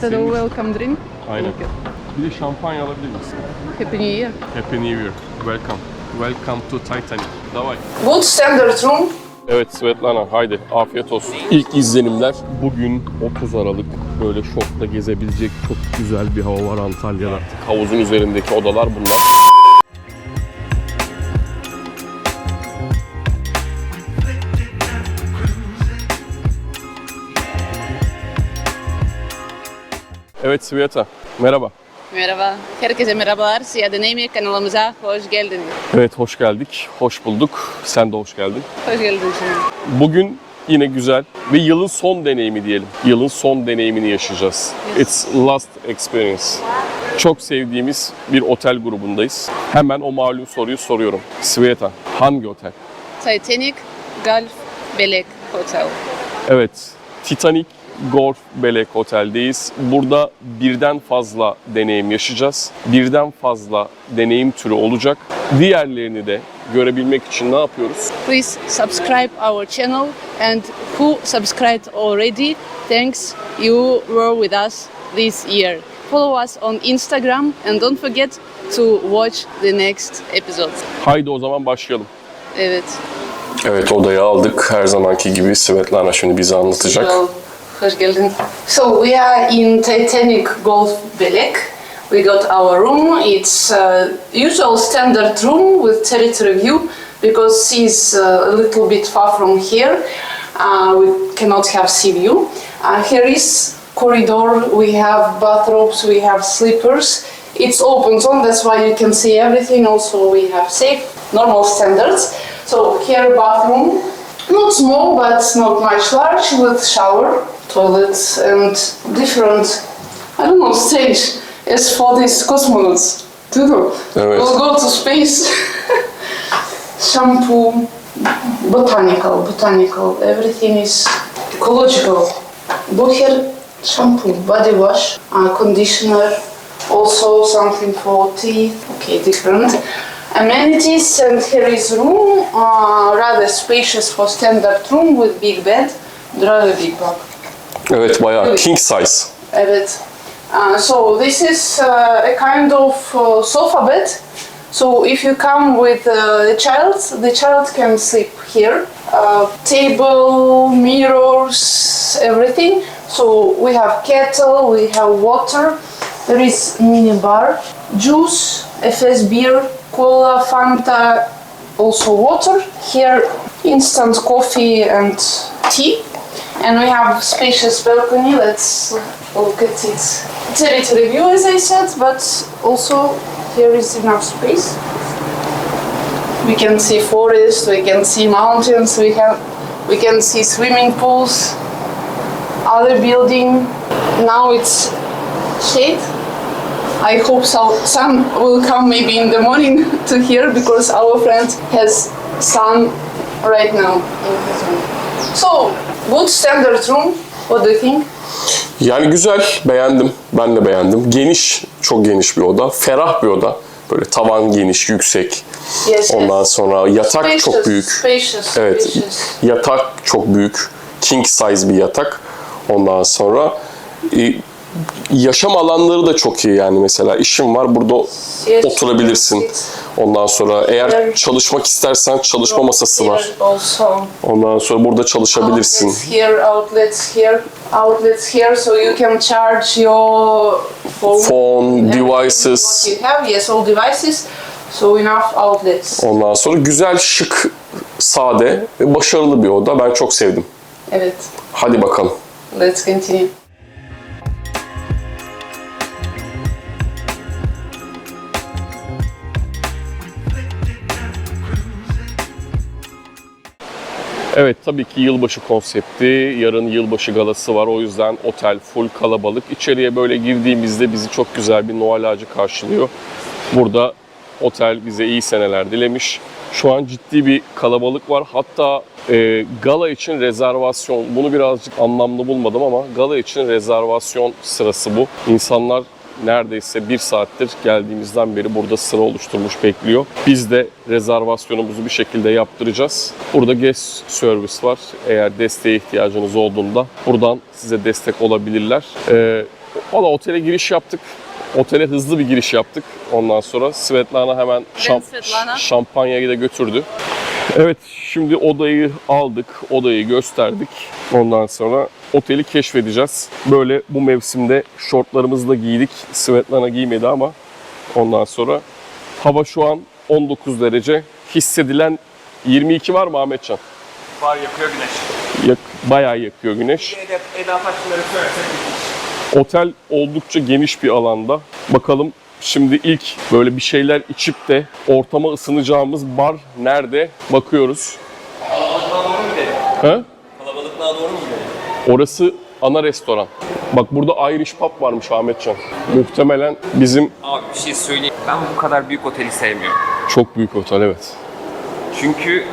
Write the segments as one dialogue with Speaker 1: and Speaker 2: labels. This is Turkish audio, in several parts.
Speaker 1: That a welcome drink?
Speaker 2: Aynen. Bir de şampanya alabilir misin?
Speaker 1: Happy New Year.
Speaker 2: Happy New Year. Welcome. Welcome to Titanic. Davay.
Speaker 3: Good standard room.
Speaker 2: Evet Svetlana haydi afiyet olsun. İlk izlenimler bugün 30 Aralık böyle şokla gezebilecek çok güzel bir hava var Antalya'da. Havuzun üzerindeki odalar bunlar. Evet Sveta, merhaba.
Speaker 1: Merhaba. Herkese merhabalar. Siyah Deneyimi kanalımıza hoş geldiniz.
Speaker 2: Evet hoş geldik, hoş bulduk. Sen de hoş geldin.
Speaker 1: Hoş geldiniz.
Speaker 2: Bugün yine güzel ve yılın son deneyimi diyelim. Yılın son deneyimini yaşayacağız. It's last experience. Çok sevdiğimiz bir otel grubundayız. Hemen o malum soruyu soruyorum. Sveta, hangi otel?
Speaker 1: Titanic Gulf Belek Hotel.
Speaker 2: Evet, Titanic Golf Belek Otel'deyiz. Burada birden fazla deneyim yaşayacağız. Birden fazla deneyim türü olacak. Diğerlerini de görebilmek için ne yapıyoruz?
Speaker 1: Please subscribe our channel and who subscribed already, thanks you were with us this year. Follow us on Instagram and don't forget to watch the next episode.
Speaker 2: Haydi o zaman başlayalım.
Speaker 1: Evet.
Speaker 2: Evet odayı aldık. Her zamanki gibi Svetlana şimdi bize anlatacak.
Speaker 3: Well, So we are in Titanic Golf Belek. We got our room. It's uh, usual standard room with territory view because sea is uh, a little bit far from here. Uh, we cannot have sea view. Uh, here is corridor. We have bathrobes. We have sleepers. It's open zone. That's why you can see everything. Also, we have safe, normal standards. So here bathroom. Not small, but not much large, with shower, toilets, and different, I don't know, stage as for these cosmonauts to do.
Speaker 2: Evet.
Speaker 3: We'll go to space. Shampoo, botanical, botanical, everything is ecological. Go here, shampoo, body wash, uh, conditioner, also something for teeth, okay, different. Amenities, and here is room, uh, rather spacious for standard room with big bed, rather big bed.
Speaker 2: Evet bayağı king size.
Speaker 3: Evet. Uh, so this is uh, a kind of uh, sofa bed. So if you come with uh, a child, the child can sleep here. Uh, table, mirrors, everything. So we have kettle, we have water. There is mini bar, juice, FS beer, cola, Fanta, also water. Here instant coffee and tea. And we have spacious balcony. Let's look at it. Territory view, as I said, but also here is enough space. We can see forest. We can see mountains. We have, we can see swimming pools. Other building. Now it's shade. I hope so. Sun will come maybe in the morning to here because our friend has sun right now. So good standard room. What do you think?
Speaker 2: Yani güzel, beğendim. Ben de beğendim. Geniş, çok geniş bir oda. Ferah bir oda. Böyle tavan geniş, yüksek.
Speaker 3: Yes.
Speaker 2: Ondan
Speaker 3: yes.
Speaker 2: sonra yatak çok
Speaker 3: Spacious,
Speaker 2: büyük.
Speaker 3: Spacious.
Speaker 2: Evet,
Speaker 3: Spacious.
Speaker 2: yatak çok büyük. King size bir yatak. Ondan sonra e, yaşam alanları da çok iyi yani mesela işim var burada oturabilirsin. Ondan sonra eğer çalışmak istersen çalışma masası var. Ondan sonra burada çalışabilirsin.
Speaker 3: Here, outlets here, outlets here, so you can charge your phone.
Speaker 2: Devices.
Speaker 3: You have, yes, all devices. So enough outlets.
Speaker 2: Ondan sonra güzel, şık, sade ve başarılı bir oda. Ben çok sevdim.
Speaker 3: Evet.
Speaker 2: Hadi bakalım.
Speaker 3: Let's continue.
Speaker 2: Evet tabii ki yılbaşı konsepti. Yarın yılbaşı galası var. O yüzden otel full kalabalık. İçeriye böyle girdiğimizde bizi çok güzel bir Noel ağacı karşılıyor. Burada otel bize iyi seneler dilemiş. Şu an ciddi bir kalabalık var. Hatta e, gala için rezervasyon, bunu birazcık anlamlı bulmadım ama gala için rezervasyon sırası bu. İnsanlar neredeyse bir saattir geldiğimizden beri burada sıra oluşturmuş bekliyor. Biz de rezervasyonumuzu bir şekilde yaptıracağız. Burada guest service var. Eğer desteğe ihtiyacınız olduğunda buradan size destek olabilirler. Ee, Valla otele giriş yaptık. Otele hızlı bir giriş yaptık. Ondan sonra Svetlana hemen şam-
Speaker 1: Svetlana.
Speaker 2: şampanyayı da götürdü. Evet şimdi odayı aldık, odayı gösterdik. Ondan sonra oteli keşfedeceğiz. Böyle bu mevsimde şortlarımızı da giydik. Svetlana giymedi ama ondan sonra hava şu an 19 derece. Hissedilen 22 var mı Ahmetcan?
Speaker 4: Var yakıyor güneş.
Speaker 2: Yak, bayağı yakıyor güneş.
Speaker 4: Eda, Eda
Speaker 2: Otel oldukça geniş bir alanda. Bakalım şimdi ilk böyle bir şeyler içip de ortama ısınacağımız bar nerede bakıyoruz.
Speaker 4: Kalabalıklığa doğru mu gidelim?
Speaker 2: He?
Speaker 4: Kalabalıklığa doğru mu gidelim?
Speaker 2: Orası ana restoran. Bak burada Irish Pub varmış Ahmetcan. Muhtemelen bizim
Speaker 4: Abi bir şey söyleyeyim. Ben bu kadar büyük oteli sevmiyorum.
Speaker 2: çok büyük otel evet.
Speaker 4: Çünkü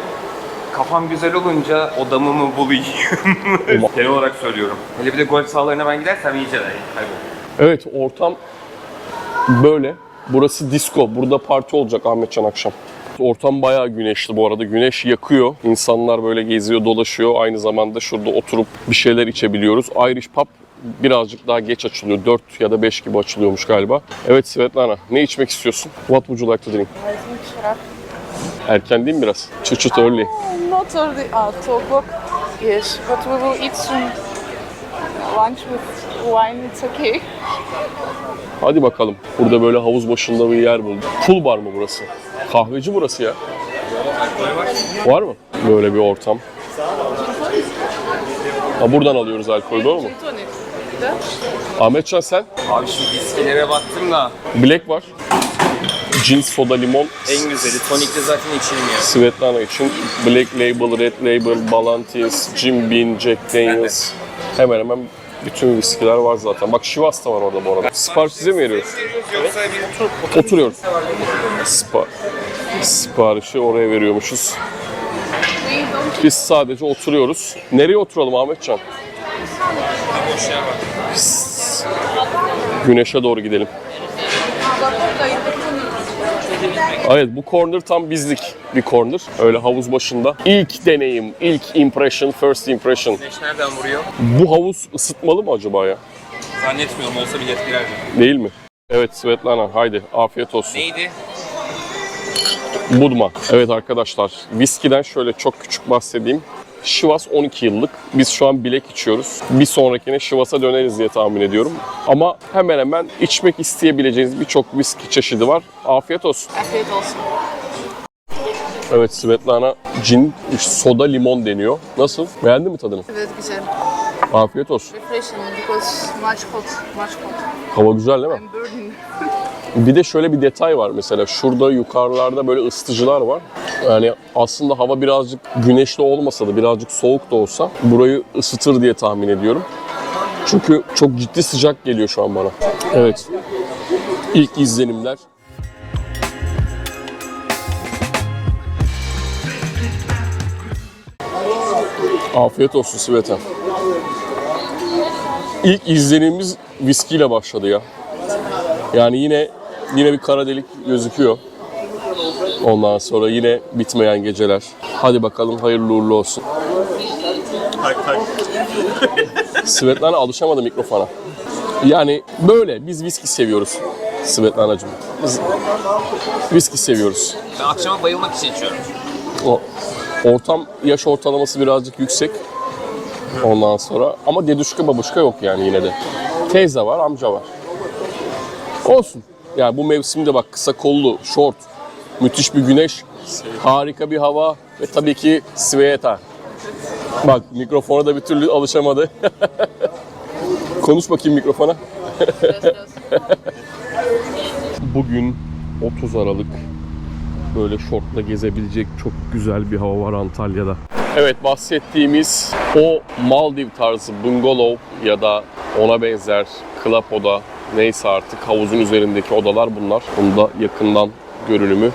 Speaker 4: kafam güzel olunca odamı mı bulayım? Genel olarak söylüyorum. Hele bir de golf sahalarına ben gidersem iyice de kaybolurum.
Speaker 2: Evet ortam böyle. Burası disco. Burada parti olacak Ahmetcan akşam. Ortam bayağı güneşli bu arada. Güneş yakıyor. İnsanlar böyle geziyor, dolaşıyor. Aynı zamanda şurada oturup bir şeyler içebiliyoruz. Irish Pub birazcık daha geç açılıyor. 4 ya da 5 gibi açılıyormuş galiba. Evet Svetlana, ne içmek istiyorsun? What would you like to drink? Erken değil mi biraz? Çıt çıt early.
Speaker 1: Not early. Ah, 2 o'clock. Yes, but we will eat some lunch with wine. It's okay.
Speaker 2: Hadi bakalım. Burada böyle havuz başında bir yer bulduk. Pool bar mı burası? Kahveci burası ya. Var mı? Böyle bir ortam. Ha, buradan alıyoruz alkol doğru mu? Ahmetcan sen?
Speaker 4: Abi şu viskilere baktım da
Speaker 2: Black var. Cin, soda, limon.
Speaker 4: en güzeli tonikle zaten içilmiyor.
Speaker 2: Svetlana için Black Label, Red Label, Balantis, Jim Beam, Jack Daniels. Hemen hemen bütün viskiler var zaten. Bak Shivas da var orada bu arada. Sipariş size mi veriyoruz?
Speaker 4: Yoksa
Speaker 2: Oturuyoruz. Spa siparişi oraya veriyormuşuz. Biz sadece oturuyoruz. Nereye oturalım Ahmetcan? Güneşe doğru gidelim. Evet bu corner tam bizlik bir corner. Öyle havuz başında. İlk deneyim, ilk impression, first impression.
Speaker 4: Güneş nereden vuruyor?
Speaker 2: Bu havuz ısıtmalı mı acaba ya?
Speaker 4: Zannetmiyorum olsa bilet girerdim.
Speaker 2: Değil mi? Evet Svetlana haydi afiyet olsun.
Speaker 4: Neydi?
Speaker 2: Budma. Evet arkadaşlar viskiden şöyle çok küçük bahsedeyim. Şivas 12 yıllık. Biz şu an bilek içiyoruz. Bir sonrakine Şivas'a döneriz diye tahmin ediyorum. Ama hemen hemen içmek isteyebileceğiniz birçok viski çeşidi var. Afiyet olsun.
Speaker 1: Afiyet olsun.
Speaker 2: Evet Svetlana cin, soda limon deniyor. Nasıl? Beğendin mi tadını?
Speaker 1: Evet güzel.
Speaker 2: Afiyet olsun.
Speaker 1: Refreshing because much hot, much hot.
Speaker 2: Hava güzel değil mi?
Speaker 1: I'm burning.
Speaker 2: Bir de şöyle bir detay var mesela şurada yukarılarda böyle ısıtıcılar var. Yani aslında hava birazcık güneşli olmasa da birazcık soğuk da olsa burayı ısıtır diye tahmin ediyorum. Çünkü çok ciddi sıcak geliyor şu an bana. Evet. İlk izlenimler. Afiyet olsun Sveta. İlk izlenimimiz viskiyle başladı ya. Yani yine yine bir kara delik gözüküyor. Ondan sonra yine bitmeyen geceler. Hadi bakalım hayırlı uğurlu olsun. Svetlana alışamadı mikrofona. Yani böyle biz viski seviyoruz Svetlana'cığım. Biz viski seviyoruz.
Speaker 4: Ben akşama bayılmak için içiyorum.
Speaker 2: O ortam yaş ortalaması birazcık yüksek. Ondan sonra ama deduşka babuşka yok yani yine de. Teyze var, amca var. Olsun. Yani bu mevsimde bak kısa kollu, şort, müthiş bir güneş, harika bir hava ve tabii ki Sveta. Bak mikrofona da bir türlü alışamadı. Konuş bakayım mikrofona. Bugün 30 Aralık böyle şortla gezebilecek çok güzel bir hava var Antalya'da. Evet bahsettiğimiz o Maldiv tarzı bungalov ya da ona benzer club oda neyse artık havuzun üzerindeki odalar bunlar. Bunu da yakından görünümü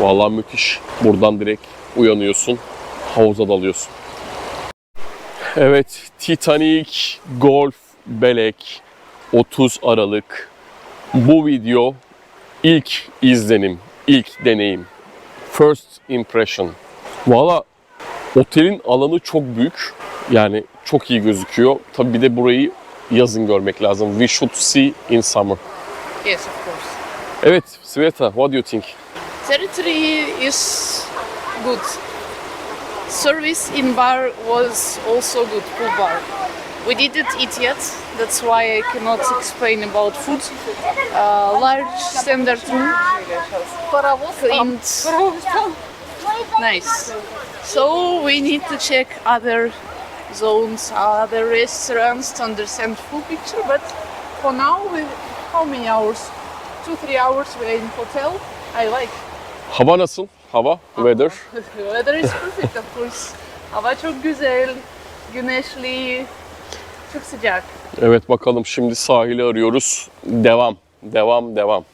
Speaker 2: vallahi müthiş. Buradan direkt uyanıyorsun, havuza dalıyorsun. Evet, Titanic Golf Belek 30 Aralık. Bu video ilk izlenim, ilk deneyim. First impression. Valla otelin alanı çok büyük. Yani çok iyi gözüküyor. Tabii bir de burayı yazın görmek lazım. We should see in summer.
Speaker 3: Yes, of course.
Speaker 2: Evet, Sveta, what do you think?
Speaker 3: Territory is good. Service in bar was also good, pool bar. We didn't eat yet, that's why I cannot explain about food. Uh, large standard room, cleaned, nice. So we need to check other zones, other restaurants to understand full picture. But for now, we, how many hours? Two, three hours we're in hotel. I like.
Speaker 2: Hava nasıl? Hava, weather.
Speaker 3: Weather is perfect of course. Hava çok güzel, güneşli, çok sıcak.
Speaker 2: Evet bakalım şimdi sahili arıyoruz. Devam, devam, devam.